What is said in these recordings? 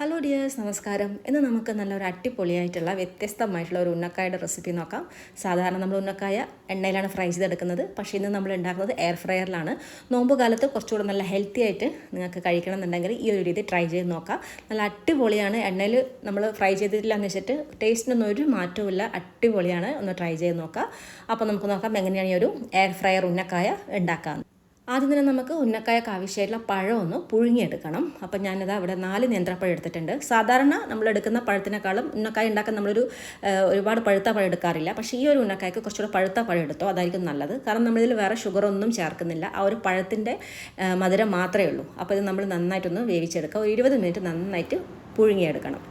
Hello dears നമസ്കാരം. ഇന്ന് നമുക്ക് നല്ലൊരു അടിപൊളിയായിട്ടുള്ള വ്യത്യസ്തമായിട്ടുള്ള ഒരു ഉന്നക്കായുടെ റെസിപ്പി നോക്കാം. സാധാരണ നമ്മൾ ഉന്നക്കായ എണ്ണയിലാണ് ഫ്രൈ ചെയ്തെടുക്കുന്നത്. പക്ഷേ ഇന്ന് നമ്മൾ ഉണ്ടാക്കുന്നത് എയർ ഫ്രയറിലാണ് നോമ്പ് കാലത്ത് കുറച്ചുകൂടെ നല്ല ഹെൽത്തി ആയിട്ട് നിങ്ങൾക്ക് കഴിക്കണം എന്നുണ്ടെങ്കിൽ ഈ ഒരു രീതി ട്രൈ ചെയ്ത് നോക്കാം. നല്ല അടിപൊളിയാണ്. എണ്ണയിൽ നമ്മൾ ഫ്രൈ ചെയ്തിട്ടില്ല എന്ന് വെച്ചിട്ട് ടേസ്റ്റിനൊന്നും ഒരു മാറ്റവുമില്ല. അടിപൊളിയാണ്. ഒന്ന് ട്രൈ ചെയ്ത് നോക്കാം. അപ്പോൾ നമുക്ക് നോക്കാം എങ്ങനെയാണ് ഈ ഒരു എയർ ഫ്രയർ ഉന്നക്കായ ഉണ്ടാക്കാം ആദ്യം തന്നെ നമുക്ക് ഉന്നക്കായക്ക് ആവശ്യമായിട്ടുള്ള പഴം ഒന്ന് പുഴുങ്ങിയെടുക്കണം. അപ്പം ഞാനിത് അവിടെ നാല് നേന്ത്രപ്പഴം എടുത്തിട്ടുണ്ട്. സാധാരണ നമ്മൾ എടുക്കുന്ന പഴത്തിനേക്കാളും ഉന്നക്കായ ഉണ്ടാക്കാൻ നമ്മളൊരു ഒരുപാട് പഴുത്ത പഴം എടുക്കാറില്ല. പക്ഷേ ഈ ഒരു ഉന്നക്കായക്ക് കുറച്ചുകൂടെ പഴുത്ത പഴം എടുത്തോ അതായിരിക്കും നല്ലത്. കാരണം നമ്മളിതിൽ വേറെ ഷുഗറൊന്നും ചേർക്കുന്നില്ല. ആ ഒരു പഴത്തിന്റെ മധുരം മാത്രമേ ഉള്ളൂ. അപ്പോൾ ഇത് നമ്മൾ നന്നായിട്ടൊന്ന് വേവിച്ചെടുക്കുക. ഒരു ഇരുപത് മിനിറ്റ് നന്നായിട്ട് പുഴുങ്ങിയെടുക്കണം.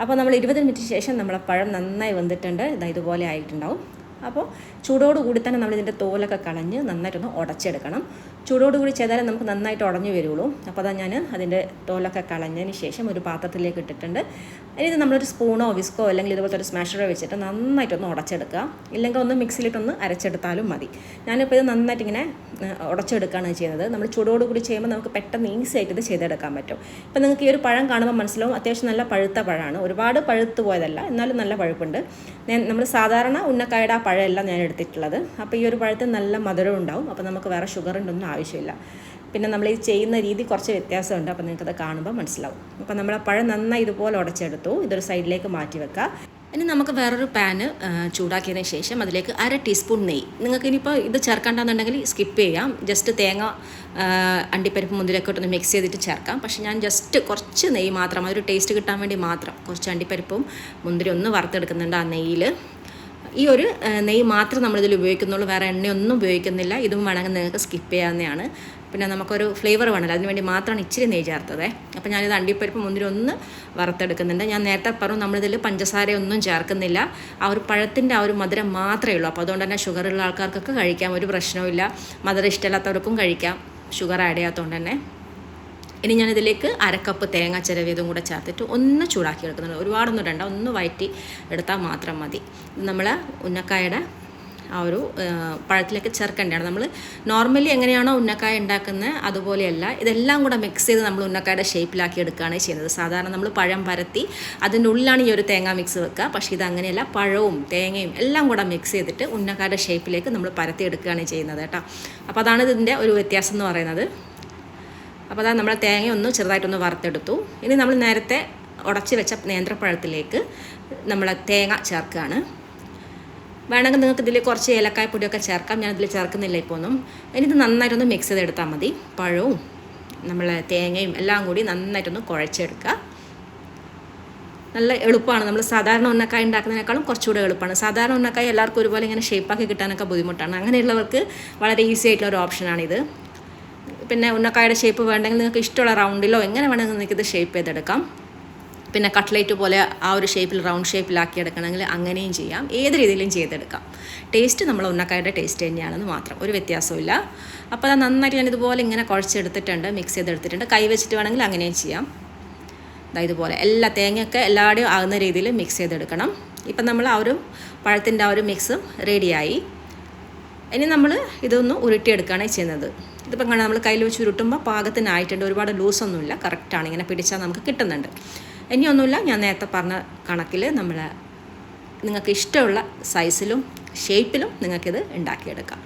അപ്പോൾ നമ്മൾ ഇരുപത് മിനിറ്റ് ശേഷം നമ്മളെ പഴം നന്നായി വന്നിട്ടുണ്ട് ഇതാ ഇതുപോലെ ആയിട്ടുണ്ടാവും. അപ്പോൾ ചൂടോടുകൂടി തന്നെ നമ്മൾ ഇതിന്റെ തോലൊക്കെ കളഞ്ഞ് നന്നായിട്ടൊന്ന് ഉടച്ചെടുക്കണം. ചൂടോടുകൂടി ചെയ്താലേ നമുക്ക് നന്നായിട്ട് ഉടഞ്ഞു വരുള്ളൂ. അപ്പോൾ അതാ ഞാൻ അതിന്റെ തോലൊക്കെ കളഞ്ഞതിന് ശേഷം ഒരു പാത്രത്തിലേക്ക് ഇട്ടിട്ടുണ്ട്. ഇനി ഇത് നമ്മളൊരു സ്പൂണോ വിസ്കോ അല്ലെങ്കിൽ ഇതുപോലത്തെ ഒരു സ്മാഷറോ വെച്ചിട്ട് നന്നായിട്ടൊന്ന് ഉടച്ചെടുക്കുക. ഇല്ലെങ്കിൽ ഒന്ന് മിക്സിയിലിട്ടൊന്ന് അരച്ചെടുത്താലും മതി. ഞാനിപ്പോൾ ഇത് നന്നായിട്ട് ഇങ്ങനെ ഉടച്ചെടുക്കുകയാണ് ചെയ്യുന്നത്. നമ്മൾ ചൂടോടുകൂടി ചെയ്യുമ്പോൾ നമുക്ക് പെട്ടെന്ന് ഈസി ആയിട്ട് ഇത് ചെയ്തെടുക്കാൻ പറ്റും. ഇപ്പം നിങ്ങൾക്ക് ഈ ഒരു പഴം കാണുമ്പോൾ മനസ്സിലാവും അത്യാവശ്യം നല്ല പഴുത്ത പഴമാണ്. ഒരുപാട് പഴുത്ത് പോയതല്ല എന്നാലും നല്ല പഴുപ്പുണ്ട്. ഞാൻ നമ്മൾ സാധാരണ ഉന്നക്കായുടെ ആ പഴമല്ല ഞാൻ എടുത്തിട്ടുള്ളത്. അപ്പോൾ ഈ ഒരു പഴത്തിന് നല്ല മധുരം ഉണ്ടാവും. അപ്പോൾ നമുക്ക് വേറെ ഷുഗർ ഒന്നും ആവശ്യമില്ല. പിന്നെ നമ്മൾ ഇത് ചെയ്യുന്ന രീതി കുറച്ച് വ്യത്യാസമുണ്ട്. അപ്പോൾ നിങ്ങൾക്കത് കാണുമ്പോൾ മനസ്സിലാവും. അപ്പോൾ നമ്മൾ ആ പഴം നന്നായി ഇതുപോലെ ഉടച്ചെടുത്തു. ഇതൊരു സൈഡിലേക്ക് മാറ്റി വെക്കുക. ഇനി നമുക്ക് വേറൊരു പാന് ചൂടാക്കിയതിന് ശേഷം അതിലേക്ക് അര ടീസ്പൂൺ നെയ്യ്. നിങ്ങൾക്ക് ഇനിയിപ്പോൾ ഇത് ചേർക്കണ്ടെന്നുണ്ടെങ്കിൽ സ്കിപ്പ് ചെയ്യാം. ജസ്റ്റ് തേങ്ങ അണ്ടിപ്പരിപ്പ് മുന്തിരിയൊക്കെ ഒന്ന് മിക്സ് ചെയ്തിട്ട് ചേർക്കാം. പക്ഷേ ഞാൻ ജസ്റ്റ് കുറച്ച് നെയ്യ് മാത്രം അതൊരു ടേസ്റ്റ് കിട്ടാൻ വേണ്ടി മാത്രം കുറച്ച് അണ്ടിപ്പരിപ്പും മുന്തിരി ഒന്ന് വറുത്തെടുക്കുന്നുണ്ട് ആ നെയ്യിൽ ഈ ഒരു നെയ് നെയ്യ് മാത്രം നമ്മളിതിൽ ഉപയോഗിക്കുന്നുള്ളൂ. വേറെ എണ്ണയൊന്നും ഉപയോഗിക്കുന്നില്ല. ഇതും വേണമെങ്കിൽ നിങ്ങൾക്ക് സ്കിപ്പ് ചെയ്യാവുന്നതാണ്. പിന്നെ നമുക്കൊരു ഫ്ലേവർ വേണമല്ലോ അതിനുവേണ്ടി മാത്രമാണ് ഇച്ചിരി നെയ്യ് ചേർത്തത്. അപ്പോൾ ഞാനിത് അണ്ടിപ്പരിപ്പ് മുന്തിരി ഒന്ന് വറുത്തെടുക്കുന്നുണ്ട്. ഞാൻ നേരത്തെ പറഞ്ഞു നമ്മളിതിൽ പഞ്ചസാരയൊന്നും ചേർക്കുന്നില്ല. ആ ഒരു പഴത്തിന്റെ ആ ഒരു മധുരം മാത്രമേ ഉള്ളൂ. അപ്പോൾ അതുകൊണ്ട് തന്നെ ഷുഗറുള്ള ആൾക്കാർക്കൊക്കെ കഴിക്കാം. ഒരു പ്രശ്നവുമില്ല. മധുരം ഇഷ്ടമില്ലാത്തവർക്കും കഴിക്കാം. ഷുഗർ ആഡ് ചെയ്യാത്തതുകൊണ്ട് തന്നെ. ഇനി ഞാനിതിലേക്ക് അരക്കപ്പ് തേങ്ങ ചിരവിയതും കൂടെ ചേർത്തിട്ട് ഒന്ന് ചൂടാക്കി എടുക്കുന്നുണ്ട്. ഒരുപാടൊന്നും ഇടണ്ട. ഒന്ന് വയറ്റി എടുത്താൽ മാത്രം മതി. നമ്മൾ ഉന്നക്കായുടെ ആ ഒരു പഴത്തിലേക്ക് ചേർക്കേണ്ടതാണ്. നമ്മൾ നോർമലി എങ്ങനെയാണോ ഉന്നക്കായ ഉണ്ടാക്കുന്നത് അതുപോലെയല്ല ഇതെല്ലാം കൂടെ മിക്സ് ചെയ്ത് നമ്മൾ ഉന്നക്കായുടെ ഷേപ്പിലാക്കി എടുക്കുകയാണ് ചെയ്യുന്നത്. സാധാരണ നമ്മൾ പഴം പരത്തി അതിന്റെ ഉള്ളിലാണ് ഈ ഒരു തേങ്ങ മിക്സ് വെക്കുക. പക്ഷേ ഇത് അങ്ങനെയല്ല പഴവും തേങ്ങയും എല്ലാം കൂടെ മിക്സ് ചെയ്തിട്ട് ഉന്നക്കായുടെ ഷേപ്പിലേക്ക് നമ്മൾ പരത്തി എടുക്കുകയാണ് ചെയ്യുന്നത് കേട്ടോ. അപ്പോൾ അതാണ് ഇതിന്റെ ഒരു വ്യത്യാസം എന്ന് പറയുന്നത്. അപ്പോൾ അതാ നമ്മൾ തേങ്ങ ഒന്ന് ചെറുതായിട്ടൊന്ന് വറുത്തെടുത്തു. ഇനി നമ്മൾ നേരത്തെ ഉടച്ച് വെച്ച നേന്ത്രപ്പഴത്തിലേക്ക് നമ്മൾ തേങ്ങ ചേർക്കുകയാണ്. വേണമെങ്കിൽ നിങ്ങൾക്ക് ഇതിൽ കുറച്ച് ഏലക്കായ പൊടിയൊക്കെ ചേർക്കാം. ഞാൻ ഇതിൽ ചേർക്കുന്നില്ല ഇപ്പോൾ ഒന്നും. ഇനി ഇത് നന്നായിട്ടൊന്ന് മിക്സ് ചെയ്തെടുത്താൽ മതി. പഴവും നമ്മൾ തേങ്ങയും എല്ലാം കൂടി നന്നായിട്ടൊന്ന് കുഴച്ചെടുക്കുക. നല്ല എളുപ്പമാണ് നമ്മൾ സാധാരണ ഉന്നക്കായ ഉണ്ടാക്കുന്നതിനേക്കാളും കുറച്ചുകൂടെ എളുപ്പമാണ് സാധാരണ ഉന്നക്കായ എല്ലാവർക്കും ഒരുപോലെ ഇങ്ങനെ ഷേപ്പാക്കി കിട്ടാനൊക്കെ ബുദ്ധിമുട്ടാണ്. അങ്ങനെയുള്ളവർക്ക് വളരെ ഈസി ആയിട്ടുള്ള ഒരു ഓപ്ഷനാണിത് പിന്നെ ഉന്നക്കായുടെ ഷേപ്പ് വേണ്ടെങ്കിൽ നിങ്ങൾക്ക് ഇഷ്ടമുള്ള റൗണ്ടിലോ എങ്ങനെ വേണമെങ്കിൽ നിങ്ങൾക്ക് ഇത് ഷേപ്പ് ചെയ്തെടുക്കാം. പിന്നെ കട്ട്ലേറ്റ് പോലെ ആ ഒരു ഷേപ്പിൽ റൗണ്ട് ഷേപ്പിലാക്കി എടുക്കണമെങ്കിൽ അങ്ങനെയും ചെയ്യാം. ഏത് രീതിയിലും ചെയ്തെടുക്കാം. ടേസ്റ്റ് നമ്മൾ ഉന്നക്കായുടെ ടേസ്റ്റ് തന്നെയാണെന്ന് മാത്രം. ഒരു വ്യത്യാസമില്ല അപ്പോൾ അത് നന്നായിട്ട് ഞാൻ ഇതുപോലെ ഇങ്ങനെ കുഴച്ചെടുത്തിട്ടുണ്ട് മിക്സ് ചെയ്തെടുത്തിട്ടുണ്ട്. കൈ വെച്ചിട്ട് വേണമെങ്കിൽ അങ്ങനെയും ചെയ്യാം. ഇതുപോലെ എല്ലാ തേങ്ങയൊക്കെ എല്ലാവരുടെയും ആകുന്ന രീതിയിൽ മിക്സ് ചെയ്തെടുക്കണം. ഇപ്പം നമ്മൾ ആ ഒരു പഴത്തിന്റെ ആ ഒരു മിക്സും റെഡിയായി ഇനി നമ്മൾ ഇതൊന്ന് ഉരുട്ടിയെടുക്കുകയാണ് ചെയ്യുന്നത്. ഇതിപ്പം കാണാം നമ്മൾ കയ്യിൽ വെച്ച് ഉരുട്ടുമ്പോൾ പാകത്തിനായിട്ടുണ്ട്. ഒരുപാട് ലൂസൊന്നുമില്ല. കറക്റ്റാണ് ഇങ്ങനെ പിടിച്ചാൽ നമുക്ക് കിട്ടുന്നുണ്ട്. ഇനിയൊന്നുമില്ല. ഞാൻ നേരത്തെ പറഞ്ഞ കണക്കിൽ നമ്മൾ നിങ്ങൾക്ക് ഇഷ്ടമുള്ള സൈസിലും ഷേപ്പിലും നിങ്ങൾക്കിത് ഉണ്ടാക്കിയെടുക്കാം.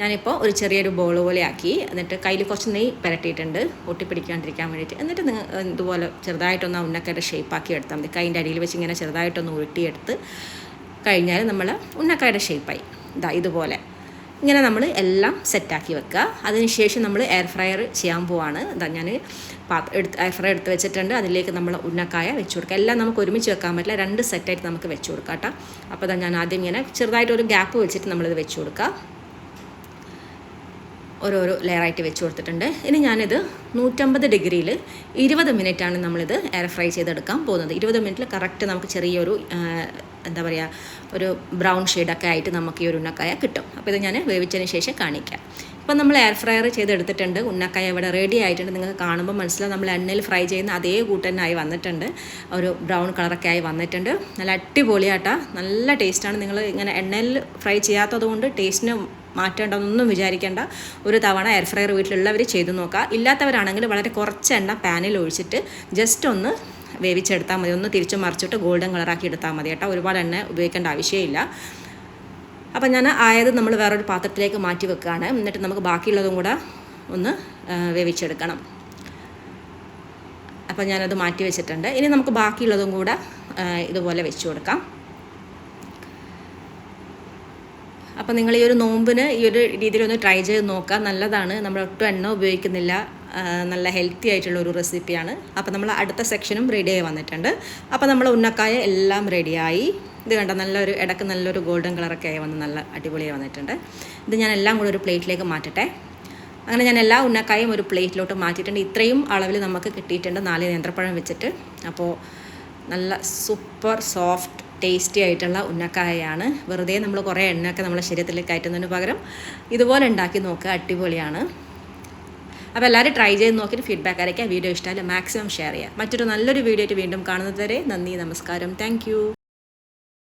ഞാനിപ്പോൾ ഒരു ചെറിയൊരു ബോൾ പോലെ ആക്കി എന്നിട്ട് കയ്യിൽ കുറച്ച് നെയ്യ് പുരട്ടിയിട്ടുണ്ട്. ഒട്ടിപ്പിടിക്കാണ്ടിരിക്കാൻ വേണ്ടിയിട്ട്. എന്നിട്ട് നിങ്ങൾ ഇതുപോലെ ചെറുതായിട്ടൊന്ന് ആ ഉന്നക്കയുടെ ഷേപ്പാക്കി എടുത്താൽ മതി. കൈന്റെ അടിയിൽ വെച്ച് ഇങ്ങനെ ചെറുതായിട്ടൊന്ന് ഉരുട്ടിയെടുത്ത് കഴിഞ്ഞാൽ നമ്മൾ ഉന്നക്കായുടെ ഷേപ്പായി ഇതാ ഇതുപോലെ. ഇങ്ങനെ നമ്മൾ എല്ലാം സെറ്റാക്കി വെക്കുക. അതിനുശേഷം നമ്മൾ എയർ ഫ്രയർ ചെയ്യാൻ പോവാണ്. ഞാൻ പാത്രം എടുത്ത് എയർ ഫ്രൈ എടുത്ത് വെച്ചിട്ടുണ്ട്. അതിലേക്ക് നമ്മൾ ഉന്നക്കായ വെച്ച് കൊടുക്കുക. എല്ലാം നമുക്ക് ഒരുമിച്ച് വെക്കാൻ പറ്റില്ല. രണ്ട് സെറ്റായിട്ട് നമുക്ക് വെച്ച് കൊടുക്കാം കേട്ടോ. അപ്പോൾ ഞാൻ ആദ്യം ഇങ്ങനെ ചെറുതായിട്ടൊരു ഗ്യാപ്പ് വെച്ചിട്ട് നമ്മളിത് വെച്ച് കൊടുക്കുക. ഓരോരോ ലെയറായിട്ട് വെച്ച് കൊടുത്തിട്ടുണ്ട്. ഇനി ഞാനിത് നൂറ്റമ്പത് ഡിഗ്രിയിൽ ഇരുപത് മിനിറ്റാണ് നമ്മളിത് എയർ ഫ്രൈ ചെയ്തെടുക്കാൻ പോകുന്നത്. ഇരുപത് മിനിറ്റിൽ കറക്റ്റ് നമുക്ക് ചെറിയൊരു എന്താ പറയുക ഒരു ബ്രൗൺ ഷെയ്ഡൊക്കെ ആയിട്ട് നമുക്ക് ഈ ഒരു ഉന്നക്കായ കിട്ടും. അപ്പോൾ ഇത് ഞാൻ വേവിച്ചതിന് ശേഷം കാണിക്കാം. ഇപ്പം നമ്മൾ എയർ ഫ്രയർ ചെയ്തെടുത്തിട്ടുണ്ട്. ഉണ്ണക്കായ ഇവിടെ റെഡി ആയിട്ടുണ്ട്. നിങ്ങൾക്ക് കാണുമ്പോൾ മനസ്സിലാവും നമ്മൾ എണ്ണയിൽ ഫ്രൈ ചെയ്യുന്ന അതേ കൂട്ടനായി വന്നിട്ടുണ്ട്. ഒരു ബ്രൗൺ കളറൊക്കെ ആയി വന്നിട്ടുണ്ട്. നല്ല അടിപൊളിയാട്ടാ. നല്ല ടേസ്റ്റാണ് നിങ്ങൾ ഇങ്ങനെ എണ്ണയിൽ ഫ്രൈ ചെയ്യാത്തത് കൊണ്ട് ടേസ്റ്റിന് മാറ്റേണ്ടതൊന്നും വിചാരിക്കേണ്ട. ഒരു തവണ എയർ ഫ്രയർ വീട്ടിലുള്ളവർ ചെയ്തു നോക്കുക ഇല്ലാത്തവരാണെങ്കിൽ വളരെ കുറച്ച് എണ്ണ പാനിൽ ഒഴിച്ചിട്ട് ജസ്റ്റ് ഒന്ന് വേവിച്ചെടുത്താൽ മതി. ഒന്ന് തിരിച്ചു മറിച്ചിട്ട് ഗോൾഡൻ കളറാക്കി എടുത്താൽ മതി കേട്ടോ. ഒരുപാട് എണ്ണ ഉപയോഗിക്കേണ്ട ആവശ്യമില്ല. അപ്പം ഞാൻ ആയത് നമ്മൾ വേറൊരു പാത്രത്തിലേക്ക് മാറ്റി വെക്കുകയാണ്. എന്നിട്ട് നമുക്ക് ബാക്കിയുള്ളതും കൂടെ ഒന്ന് വേവിച്ചെടുക്കണം. അപ്പം ഞാനത് മാറ്റി വെച്ചിട്ടുണ്ട്. ഇനി നമുക്ക് ബാക്കിയുള്ളതും കൂടെ ഇതുപോലെ വെച്ച് കൊടുക്കാം. അപ്പോൾ നിങ്ങൾ ഈ ഒരു നോമ്പിന് ഈ ഒരു രീതിയിൽ ഒന്ന് ട്രൈ ചെയ്ത് നോക്കുക. നല്ലതാണ്. നമ്മൾ ഒട്ടും എണ്ണ ഉപയോഗിക്കുന്നില്ല. നല്ല ഹെൽത്തി ആയിട്ടുള്ള ഒരു റെസിപ്പിയാണ് അപ്പോൾ നമ്മൾ അടുത്ത സെക്ഷനും റെഡി ആയി വന്നിട്ടുണ്ട്. അപ്പോൾ നമ്മൾ ഉന്നക്കായ എല്ലാം റെഡിയായി ഇത് കണ്ട നല്ലൊരു ഇടയ്ക്ക് നല്ലൊരു ഗോൾഡൻ കളറൊക്കെ ആയി വന്ന് നല്ല അടിപൊളിയായി വന്നിട്ടുണ്ട്. ഇത് ഞാൻ എല്ലാം കൂടെ ഒരു പ്ലേറ്റിലേക്ക് മാറ്റട്ടെ. അങ്ങനെ ഞാൻ എല്ലാ ഉന്നക്കായും ഒരു പ്ലേറ്റിലോട്ട് മാറ്റിയിട്ടുണ്ട്. ഇത്രയും അളവിൽ നമുക്ക് കിട്ടിയിട്ടുണ്ട് നാല് നേന്ത്രപ്പഴം വെച്ചിട്ട്. അപ്പോൾ നല്ല സൂപ്പർ സോഫ്റ്റ് ടേസ്റ്റി ആയിട്ടുള്ള ഉന്നക്കായയാണ് വെറുതെ നമ്മൾ കുറേ എണ്ണയൊക്കെ നമ്മളെ ശരീരത്തിലേക്ക് കയറ്റുന്നതിന് പകരം ഇതുപോലെ ഉണ്ടാക്കി നോക്കുക. അടിപൊളിയാണ്. അപ്പോൾ എല്ലാവരും ട്രൈ ചെയ്ത് നോക്കിയിട്ട് ഫീഡ്ബാക്ക് അറിയിക്കുക വീഡിയോ ഇഷ്ടമല്ല മാക്സിമം ഷെയർ ചെയ്യുക. മറ്റൊരു നല്ലൊരു വീഡിയോ ആയിട്ട് വീണ്ടും കാണുന്നത് വരെ നന്ദി നമസ്കാരം. താങ്ക്